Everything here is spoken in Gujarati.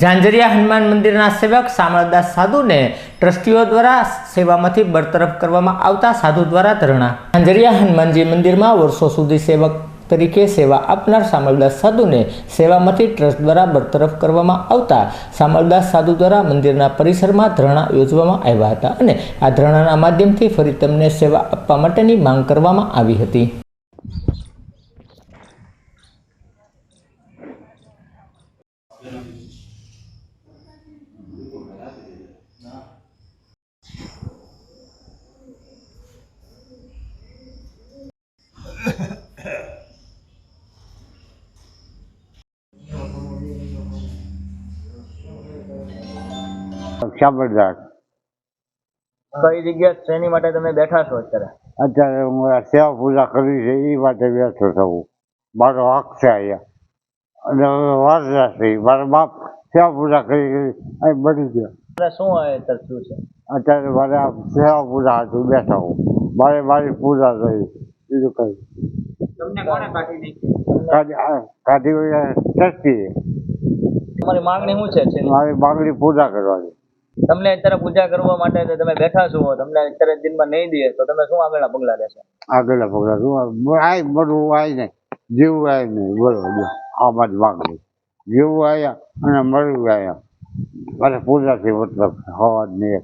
ઝાંઝરિયા હનુમાન મંદિરના સેવક શામળદાસ સાધુને ટ્રસ્ટીઓ દ્વારા સેવામાંથી બરતરફ કરવામાં આવતા સાધુ દ્વારા ધરણા. ઝાંઝરિયા હનુમાનજી મંદિરમાં વર્ષો સુધી સેવક તરીકે સેવા આપનાર શામળદાસ સાધુને સેવામાંથી ટ્રસ્ટ દ્વારા બરતરફ કરવામાં આવતા શામળદાસ સાધુ દ્વારા મંદિરના પરિસરમાં ધરણા યોજવામાં આવ્યા હતા અને આ ધરણાના માધ્યમથી ફરી તેમને સેવા આપવા માટેની માંગ કરવામાં આવી હતી. શામળદાસ કઈ જગ્યા શ્રેણી માટે તમે બેઠા છો અત્યારે? અત્યારે હું આ સેવા પૂજા કરી છે એ માટે બેઠો છું મારો હક છે અહીંયા. અને હવે વાર નથી મારા બાપ સેવા પૂજા કરી કરી અહીં બની ગયો. અત્યારે શું અત્યારે શું છે? અત્યારે મારે આ સેવા પૂજા હતું બેઠા હું. મારે મારી પૂજા થઈ. બીજું કઈ તમને કોને કાઢી નાખી? ટ્રસ્ટીએ. તમારી માંગણી શું છે? મારી માંગણી પૂજા કરવાની. તમને અત્યારે પૂજા કરવા માટે તમે બેઠા છો, તમને અત્યારે દિનમાં નહીં દે તો તમે શું આગળના પગલા લેશો? આગળના પગલા શું આય મળવું આય નહીં જીવવું આય નહીં બોલો આ બાજુ માગણી જીવવું આયા અને મળવું આયા. મારે પૂજાથી મતલબ હવા નહીં